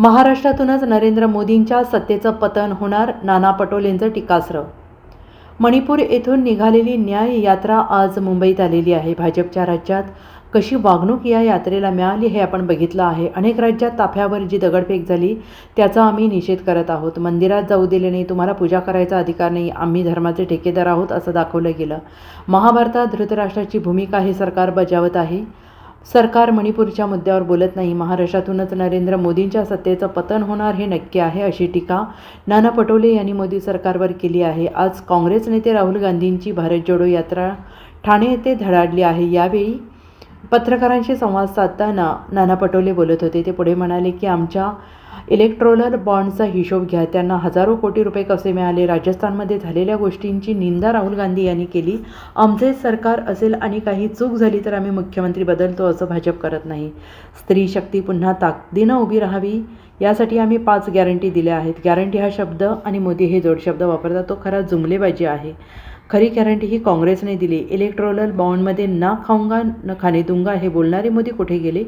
महाराष्ट्रातूनच नरेंद्र मोदींच्या सत्तेचं पतन होणार नाना पटोलेंचं टीकास्त्र. मणिपूर येथून निघालेली न्याय यात्रा आज मुंबईत आलेली आहे. भाजपच्या राज्यात कशी वागणूक या यात्रेला मिळाली हे आपण बघितलं आहे. अनेक राज्यात ताफ्यावर जी दगडफेक झाली त्याचा आम्ही निषेध करत आहोत. मंदिरात जाऊ दिले नाही तुम्हाला पूजा करायचा अधिकार नाही आम्ही धर्माचे ठेकेदार आहोत असं दाखवलं गेलं. महाभारतात धृतराष्ट्राची भूमिका हे सरकार बजावत आहे. सरकार मणिपूरच्या मुद्द्यावर बोलत नाही. महाराष्ट्रातूनच नरेंद्र मोदींच्या सत्तेचं पतन होणार हे नक्की आहे अशी टीका नाना पटोले यांनी मोदी सरकारवर केली आहे. आज काँग्रेस नेते राहुल गांधींची भारत जोडो यात्रा ठाणे येथे धडाडली आहे. यावेळी पत्रकारांशी संवाद साधताना नाना पटोले बोलत होते. ते पुढे म्हणाले की आमच्या इलेक्ट्रोलर बॉन्डचा हिशोब घ्या. त्यांना हजारो कोटी रुपये कसे मिळाले? राजस्थानमध्ये झालेल्या गोष्टींची निंदा राहुल गांधी यांनी केली. आमचे सरकार असेल आणि काही चूक झाली तर आम्ही मुख्यमंत्री बदलतो असं भाजप करत नाही. स्त्री शक्ती पुन्हा ताकदीनं उभी राहावी यासाठी आम्ही पाच गॅरंटी दिल्या आहेत. गॅरंटी हा शब्द आणि मोदी हे जोडशब्द वापरतात. तो खरा जुमलेबाजी आहे. खरी गॅरंटी ही काँग्रेसने दिली. इलेक्ट्रोलर बॉन्डमध्ये ना खाऊंगा न खाणे दुंगा हे बोलणारे मोदी कुठे गेले?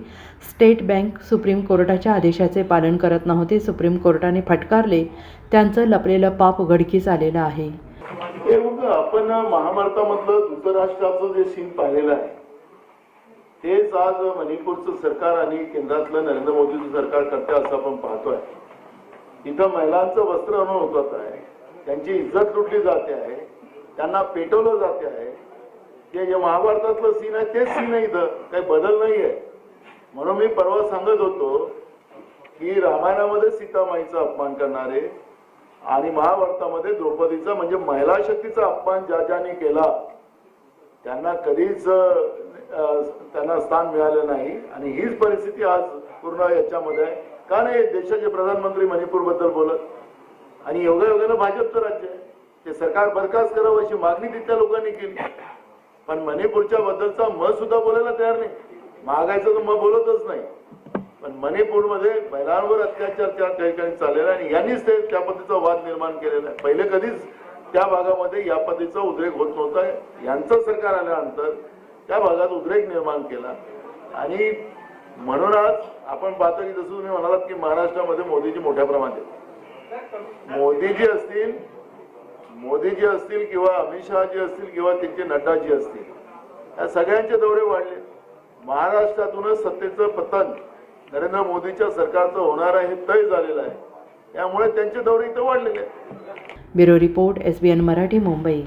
स्टेट बँक सुप्रीम कोर्टाच्या आदेशाचे पालन करत नव्हते. सुप्रीम कोर्टाने फटकारले. त्यांचं लपलेलं पाप उघडकीस आलेलं आहे. आपण महाभारतामधलं धृतराष्ट्राचं जे सीन पाहिलेलं आहे तेच आज मणिपूरचं सरकार आणि केंद्रातलं नरेंद्र मोदीचं सरकार करते असं आपण पाहतोय. इथं महिलांचं वस्त्र होत आहे त्यांची इज्जत लुटली जाते आहे. त्यांना पेटवलं जाते आहे. जे जे महाभारतातलं सीन आहे तेच सीन आहे इथं. काही बदल नाही आहे म्हणून मी परवा सांगत होतो की रामायणामध्ये सीतामाईचा अपमान करणारे आणि महाभारतामध्ये द्रौपदीचा म्हणजे महिला शक्तीचा अपमान ज्या ज्याने केला त्यांना कधीच त्यांना स्थान मिळालं नाही. आणि हीच परिस्थिती आज पूर्ण याच्यामध्ये आहे. का नाही देशाचे प्रधानमंत्री मणिपूरबद्दल बोलत? आणि योगायोगानं भाजपचं राज्य आहे. ते सरकार बरखास्त करावं अशी मागणी तिथल्या लोकांनी केली. पण मणिपूरच्या बद्दलचा म सुद्धा बोलायला तयार नाही. महागायचं तर म बोलतच नाही. पण मणिपूरमध्ये महिलांवर अत्याचार त्या ठिकाणी चाललेला आणि यांनीच ते त्या पद्धतीचा वाद निर्माण केलेला आहे. पहिले कधीच त्या भागामध्ये या पद्धतीचा उद्रेक होत नव्हता. यांचं सरकार आल्यानंतर त्या भागात उद्रेक निर्माण केला. आणि म्हणून आज आपण पाहतो की जसं तुम्ही म्हणालात की महाराष्ट्रामध्ये मोदीजी मोठ्या प्रमाणात मोदीजी असतील मोदीजी असतील किंवा अमित शहाजी असतील किंवा त्यांचे नड्डाजी असतील या सगळ्यांचे दौरे वाढले. महाराष्ट्रातूनच सत्तेचं पतन नरेंद्र मोदीच्या सरकारचं होणार आहे हे तय झालेलं आहे. त्यामुळे त्यांचे दौरे इथं वाढलेले आहेत. Bureau report S B N Marathi Mumbai.